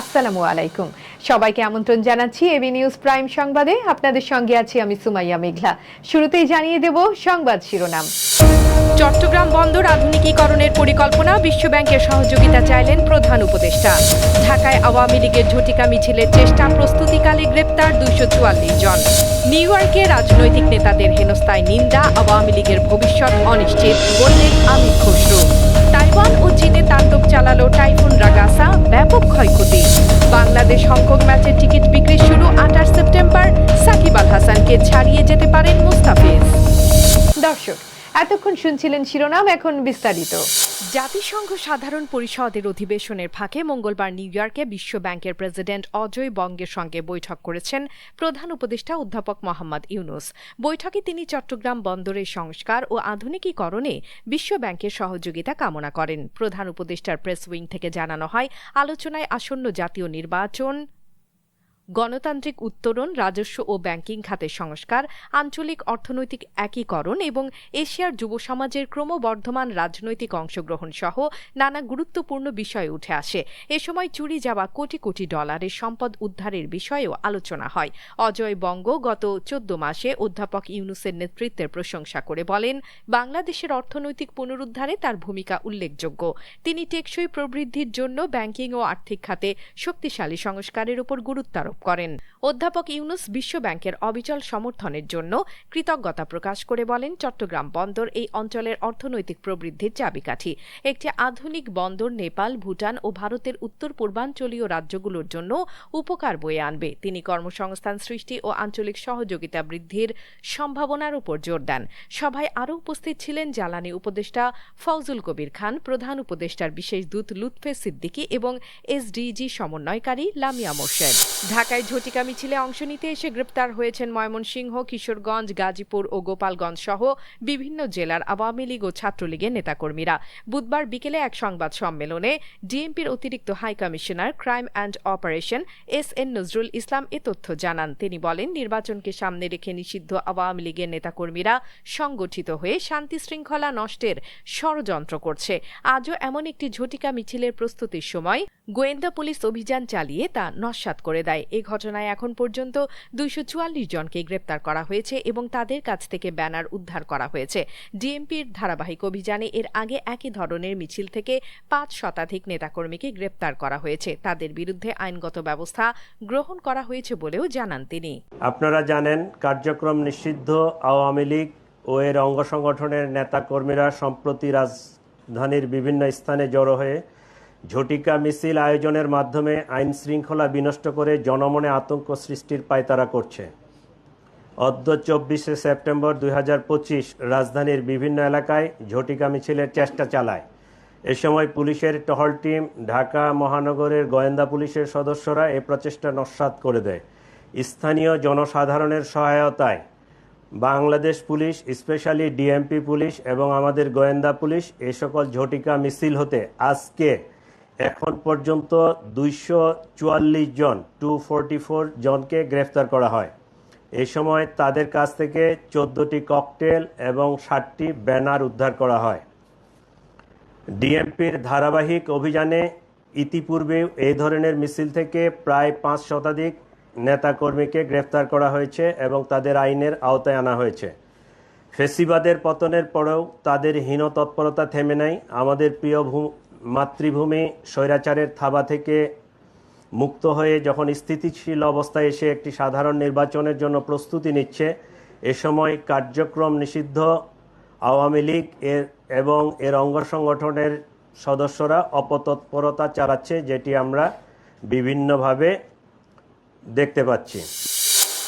আসসালামু আলাইকুম। সবাইকে আমন্ত্রণ জানাচ্ছি এবি নিউজ প্রাইম সংবাদে। আপনাদের সঙ্গে আছি আমি সুমাইয়া মেঘলা। শুরুতেই জানিয়ে দেব সংবাদ শিরোনাম। চট্টগ্রাম বন্দর আধুনিকীকরণের পরিকল্পনা, বিশ্বব্যাংকের সহযোগিতা চাইলেন প্রধান উপদেষ্টা। ঢাকায় আওয়ামী লীগের ঝটিকা মিছিলের চেষ্টা, প্রস্তুতিকালে গ্রেপ্তার দুইশো চুয়াল্লিশ জন। নিউ ইয়র্কে রাজনৈতিক নেতাদের হেনস্থায় নিন্দা, আওয়ামী লীগের ভবিষ্যৎ অনিশ্চিত, বললেন আমির খসরু। এতক্ষণ শুনছিলেন শিরোনাম, এখন বিস্তারিত। জাতিসংঘ সাধারণ পরিষদের অধিবেশনের ফাঁকে মঙ্গলবার নিউ ইয়র্কে বিশ্ব ব্যাংকের প্রেসিডেন্ট অজয় বঙ্গের সঙ্গে বৈঠক করেছেন প্রধান উপদেষ্টা অধ্যাপক মোহাম্মদ ইউনুস। বৈঠকে তিনি চট্টগ্রাম বন্দরের সংস্কার ও আধুনিকীকরণে বিশ্ব ব্যাংকের সহযোগিতা কামনা করেন। প্রধান উপদেষ্টার প্রেস উইং থেকে জানানো হয়, আলোচনায় আসন্ন জাতীয় নির্বাচন গণতান্ত্রিক উত্তরণ রাজস্ব ও ব্যাংকিং খাতের সংস্কার, আঞ্চলিক অর্থনৈতিক একীকরণ এবং এশিয়ার যুব সমাজের ক্রমবর্ধমান রাজনৈতিক অংশগ্রহণ সহ নানা গুরুত্বপূর্ণ বিষয় উঠে আসে। এ সময় চুরি যাওয়া কোটি কোটি ডলারের সম্পদ উদ্ধারের বিষয়েও আলোচনা হয়। অজয় বঙ্গ গত চোদ্দ মাসে অধ্যাপক ইউনুসের নেতৃত্বের প্রশংসা করে বলেন, বাংলাদেশের অর্থনৈতিক পুনরুদ্ধারে তার ভূমিকা উল্লেখযোগ্য। তিনি টেকসই প্রবৃদ্ধির জন্য ব্যাংকিং ও আর্থিক খাতে শক্তিশালী সংস্কারের উপর গুরুত্ব আরোপ করেন। অধ্যাপক ইউনুস বিশ্ব ব্যাংকের অবিচল সমর্থনের জন্য কৃতজ্ঞতা প্রকাশ করে বলেন, চট্টগ্রাম বন্দর এই অঞ্চলের অর্থনৈতিক প্রবৃদ্ধির চাবিকাঠি। একটি আধুনিক বন্দর নেপাল, ভুটান ও ভারতের উত্তর পূর্বাঞ্চলীয় রাজ্যগুলোর জন্য উপকার বয়ে আনবে। তিনি কর্মসংস্থান সৃষ্টি ও আঞ্চলিক সহযোগিতা বৃদ্ধির সম্ভাবনার উপর জোর দেন। সভায় আরও উপস্থিত ছিলেন জ্বালানি উপদেষ্টা ফৌজুল কবির খান, প্রধান উপদেষ্টার বিশেষ দূত লুৎফে সিদ্দিকী এবং এসডিজি সমন্বয়কারী লামিয়া মোর্শেদ। ঢাকায় ঝটিকা মিছিলে অংশ নিতে এসে গ্রেপ্তার হয়েছেন ময়মনসিংহ, কিশোরগঞ্জ, গাজীপুর ও গোপালগঞ্জ সহ বিভিন্ন জেলার আওয়ামী লীগ ও ছাত্রলীগের নেতাকর্মীরা। বুধবার বিকেলে এক সংবাদ সম্মেলনে ডিএমপির অতিরিক্ত high commissioner crime and operation S N Nazrul Islam এ তথ্য জানান। তিনি বলেন, নির্বাচনকে সামনে রেখে নিষিদ্ধ আওয়ামী লীগের নেতাকর্মীরা সংগঠিত হয়ে শান্তি শৃঙ্খলা নষ্টের ষড়যন্ত্র করছে। আজও এমন একটি ঝটিকা মিছিলের প্রস্তুতির সময় গোয়েন্দা পুলিশ অভিযান চালিয়ে তা নস্যাৎ করে দেয়। এ ঘটনায় এখন পর্যন্ত দুইশো চুয়াল্লিশ জনকে গ্রেপ্তার করা হয়েছে এবং তাদের কাছ থেকে ব্যানার উদ্ধার করা হয়েছে। ডিএমপির ধারাবাহিক অভিযানে এর আগে একই ধরনের মিছিল থেকে পাঁচ শতাধিক নেতাকর্মীকে গ্রেপ্তার করা হয়েছে। তাদের বিরুদ্ধে আইনগত ব্যবস্থা গ্রহণ করা হয়েছে বলেও জানান তিনি। আপনারা জানেন, কার্যক্রম নিষিদ্ধ। আওয়ামী লীগ ও এর অঙ্গ সংগঠনের নেতাকর্মীরা সম্প্রতি রাজধানীর বিভিন্ন স্থানে জড়ো হয়ে ঝটিকা মিছিল আয়োজনের মাধ্যমে আইন শৃঙ্খলা বিনষ্ট করে জনমনে আতঙ্ক সৃষ্টির পায়তারা করছে। অদ্য চব্বিশে সেপ্টেম্বর দুই হাজার পঁচিশ রাজধানীর বিভিন্ন এলাকায় ঝটিকা মিছিলের চেষ্টা চালায়। এ সময় পুলিশের টহল টিম ঢাকা মহানগরের গোয়েন্দা পুলিশের সদস্যরা এ প্রচেষ্টা নস্যাৎ করে দেয়। স্থানীয় জনসাধারণের সহায়তায় Bangladesh police, specially DMP police এবং আমাদের গোয়েন্দা পুলিশ এ সকল ঝটিকা মিছিল হতে আজকে এখন পর্যন্ত দুইশো চুয়াল্লিশ জন টু ফোর জনকে গ্রেফতার করা হয়। এ সময় তাদের কাছ থেকে চোদ্দোটি ককটেল এবং ষাটটি ব্যানার উদ্ধার করা হয়। ডিএমপির ধারাবাহিক অভিযানে ইতিপূর্বে এই ধরনের মিছিল থেকে প্রায় পাঁচ শতাধিক নেতাকর্মীকে গ্রেফতার করা হয়েছে এবং তাদের আইনের আওতায় আনা হয়েছে। ফেসিবাদের পতনের পরেও তাদের হীন তৎপরতা থেমে নাই। আমাদের প্রিয় মাতৃভূমি স্বৈরাচারের থাবা থেকে মুক্ত হয়ে যখন স্থিতিশীল অবস্থায় এসে একটি সাধারণ নির্বাচনের জন্য প্রস্তুতি নিচ্ছে, এ সময় কার্যক্রম নিষিদ্ধ। আওয়ামী লীগ এর এবং এর অঙ্গ সংগঠনের সদস্যরা অপতৎপরতা চালাচ্ছে, যেটি আমরা বিভিন্নভাবে দেখতে পাচ্ছি।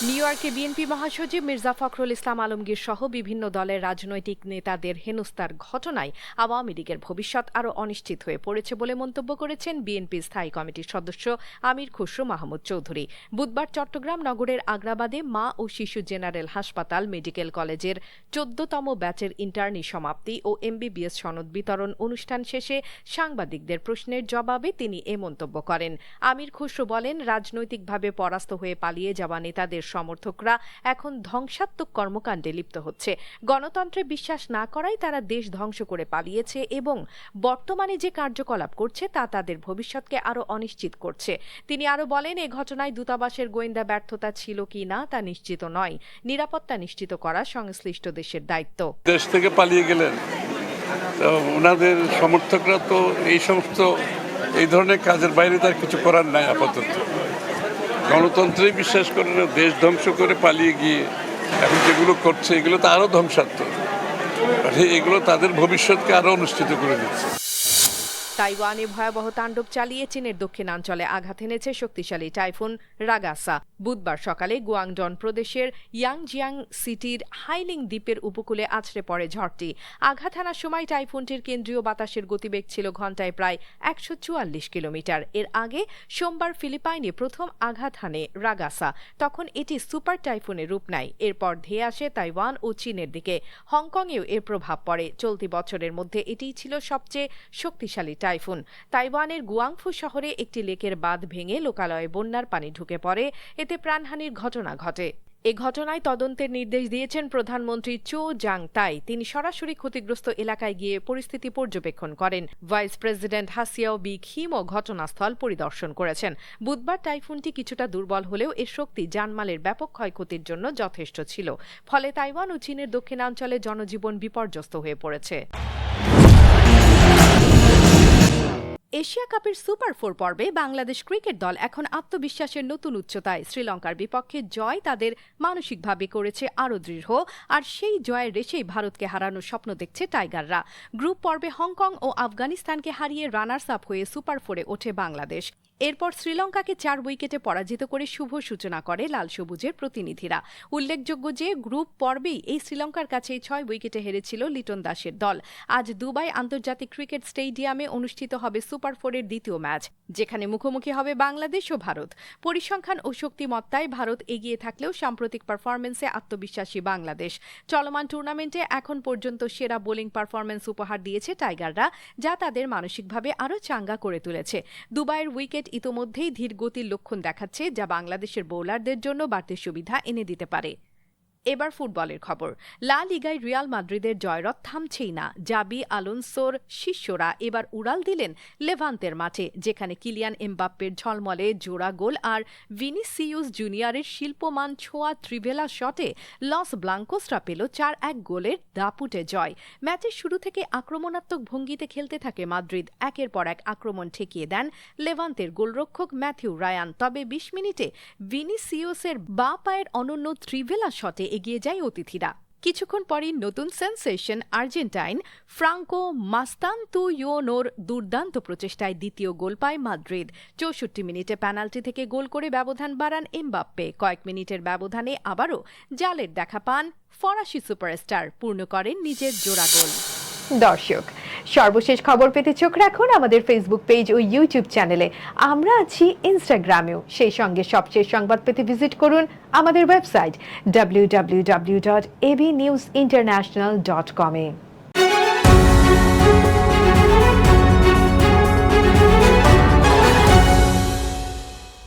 নিউ ইয়র্কে বিএনপি মহাসচিব মির্জা ফখরুল ইসলাম আলমগীর সহ বিভিন্ন দলের রাজনৈতিক নেতাদের হেনস্তার ঘটনায় আওয়ামী লীগের ভবিষ্যৎ আরও অনিশ্চিত হয়ে পড়েছে বলে মন্তব্য করেছেন বিএনপি স্থায়ী কমিটির সদস্য আমির খুসরু মাহমুদ চৌধুরী। বুধবার চট্টগ্রাম নগরের আগ্রাবাদে মা ও শিশু জেনারেল হাসপাতাল মেডিকেল কলেজের চোদ্দতম ব্যাচের ইন্টার্নি সমাপ্তি ও এমবিবিএস সনদ বিতরণ অনুষ্ঠান শেষে সাংবাদিকদের প্রশ্নের জবাবে তিনি এ মন্তব্য করেন। আমির খুসরু বলেন, রাজনৈতিকভাবে পরাস্ত হয়ে পালিয়ে যাওয়া নেতাদের বঙ্গের সমর্থকরা এখন ধ্বংসাত্মক কর্মকাণ্ডে লিপ্ত হচ্ছে। গণতন্ত্রে বিশ্বাস না করাই তারা দেশ ধ্বংস করে পালিয়েছে এবং বর্তমানে যে কার্যকলাপ করছে তা তাদের ভবিষ্যৎকে আরও অনিশ্চিত করছে। তিনি আরও বলেন, এ ঘটনায় দূতাবাসের গোয়েন্দা ব্যর্থতা ছিল কি না তা নিশ্চিত নয়। নিরাপত্তা নিশ্চিত করা সংশ্লিষ্ট দেশের দায়িত্ব। দেশ থেকে পালিয়ে গেলেন। ওনাদের সমর্থকরা তো এই সমস্ত, এই ধরনের কাজের বাইরে তার কিছু করার নাই আপাতত। গণতন্ত্রেই বিশ্বাস করে না, দেশ ধ্বংস করে পালিয়ে গিয়ে এখন যেগুলো করছে, এগুলো তো আরও ধ্বংসাত্মক। এগুলো তাদের ভবিষ্যৎকে আরও অনুষ্ঠিত করে দিচ্ছে। তাইওয়ানে ভয়াবহ তাণ্ডব চালিয়ে চীনের দক্ষিণাঞ্চলে আঘাত এনেছে শক্তিশালী টাইফুন রাগাসা। বুধবার সকালে গুয়াংডন প্রদেশের ইয়াংজিয়াং সিটির হাইলিং দ্বীপের উপকূলে আছড়ে পড়ে ঝড়টি। আঘাত হানার সময় টাইফুনটির কেন্দ্রীয় বাতাসের গতিবেগ ছিল ঘন্টায় প্রায় একশো চুয়াল্লিশ কিলোমিটার। এর আগে সোমবার ফিলিপাইনে প্রথম আঘাত হানে রাগাসা। তখন এটি সুপার টাইফুনের রূপ নেয়। এরপর ধেয়ে আসে তাইওয়ান ও চীনের দিকে। হংকংয়েও এর প্রভাব পড়ে। চলতি বছরের মধ্যে এটিই ছিল সবচেয়ে শক্তিশালী টাইফুন। তাইওয়ানের গুয়াংফু শহরে একটি লেকের বাঁধ ভেঙে লোকালয়ে বন্যার পানি ঢুকে পড়ে। এতে প্রাণহানির ঘটনা ঘটে। এ ঘটনায় তদন্তের নির্দেশ দিয়েছেন প্রধানমন্ত্রী চো জাং তাই তিনি সরাসরি ক্ষতিগ্রস্ত এলাকায় গিয়ে পরিস্থিতি পর্যবেক্ষণ করেন। ভাইস প্রেসিডেন্ট হাসিয়াও বি খিমও ঘটনাস্থল পরিদর্শন করেছেন। বুধবার টাইফুনটি কিছুটা দুর্বল হলেও এর শক্তি জানমালের ব্যাপক ক্ষয়ক্ষতির জন্য যথেষ্ট ছিল। ফলে তাইওয়ান ও চীনের দক্ষিণাঞ্চলে জনজীবন বিপর্যস্ত হয়ে পড়েছে। এশিয়া কাপের সুপার ফোর পর্বে বাংলাদেশ ক্রিকেট দল এখন আত্মবিশ্বাসের নতুন উচ্চতায়। শ্রীলঙ্কার বিপক্ষে জয় তাদের মানসিকভাবে করেছে আরও দৃঢ়, আর সেই জয়ের রেশেই ভারতকে হারানোর স্বপ্ন দেখছে টাইগাররা। গ্রুপ পর্বে হংকং ও আফগানিস্তানকে হারিয়ে রানার্স আপ হয়ে সুপার ফোরে ওঠে বাংলাদেশ। এরপর শ্রীলঙ্কাকে চার উইকেটে পরাজিত করে শুভ সূচনা করে লাল সবুজের প্রতিনিধিরা। উল্লেখযোগ্য যে গ্রুপ পর্বেই এই শ্রীলঙ্কার কাছেই ছয় উইকেটে হেরেছিল লিটন দাসের দল। আজ দুবাই আন্তর্জাতিক ক্রিকেট স্টেডিয়ামে অনুষ্ঠিত হবে সুপার ফোরের দ্বিতীয় ম্যাচ, যেখানে মুখোমুখি হবে বাংলাদেশ ও ভারত। পরিসংখ্যান ও শক্তিমত্তায় ভারত এগিয়ে থাকলেও সাম্প্রতিক পারফরমেন্সে আত্মবিশ্বাসী বাংলাদেশ। চলমান টুর্নামেন্টে এখন পর্যন্ত সেরা বোলিং পারফরমেন্স উপহার দিয়েছে টাইগাররা, যা তাদের মানসিকভাবে আরও চাঙ্গা করে তুলেছে। দুবাইয়ের উইকেট ইতোমধ্যেই ধীর গতির লক্ষণ দেখাচ্ছে যা বাংলাদেশের বোলারদের জন্য বাড়তি সুবিধা এনে দিতে পারে। এবার ফুটবলের খবর। লা লিগায় রিয়াল মাদ্রিদের জয়রথ থামছেই না। জাবি আলোনসোর শিষ্যরা এবার উড়াল দিলেন লেভান্তের মাঠে, যেখানে কিলিয়ান এমবাপ্পের ঝলমলে জোড়া গোল আর ভিনিসিউস জুনিয়রের শিল্পমান ছোঁয়া ত্রিভেলা শটে লস ব্লাঙ্কোসরা পেল চার এক গোলের দাপুটে জয়। ম্যাচের শুরু থেকে আক্রমণাত্মক ভঙ্গিতে খেলতে থাকে মাদ্রিদ। একের পর এক আক্রমণ ঠেকিয়ে দেন লেভান্তের গোলরক্ষক ম্যাথিউ রায়ান। তবে বিশ মিনিটে ভিনিসিউসের বা পায়ের অনন্য ত্রিভেলা শটে এগিয়ে যায় অতিথিরা। কিছুক্ষণ পরই নতুন সেন্সেশন আর্জেন্টাইন ফ্রাঙ্কো মাস্তান্তু ইয়োনোর দুর্দান্ত প্রচেষ্টায় দ্বিতীয় গোল পায় মাদ্রিদ। চৌষট্টি মিনিটে পেনাল্টি থেকে গোল করে ব্যবধান বাড়ান এমবাপ্পে। কয়েক মিনিটের ব্যবধানে আবারও জালের দেখা পান ফরাসি সুপারস্টার, পূর্ণ করেন নিজের জোড়া গোল। দর্শক, সর্বশেষ খবর পেতে চোখ রাখুন আমাদের ফেসবুক পেজ ও ইউটিউব চ্যানেলে আমরা আছি ইনস্টাগ্রামেও সেই সঙ্গে সবচেয়ে সংবাদ পেতে ভিজিট করুন আমাদের website W W W dot AB news international dot কমে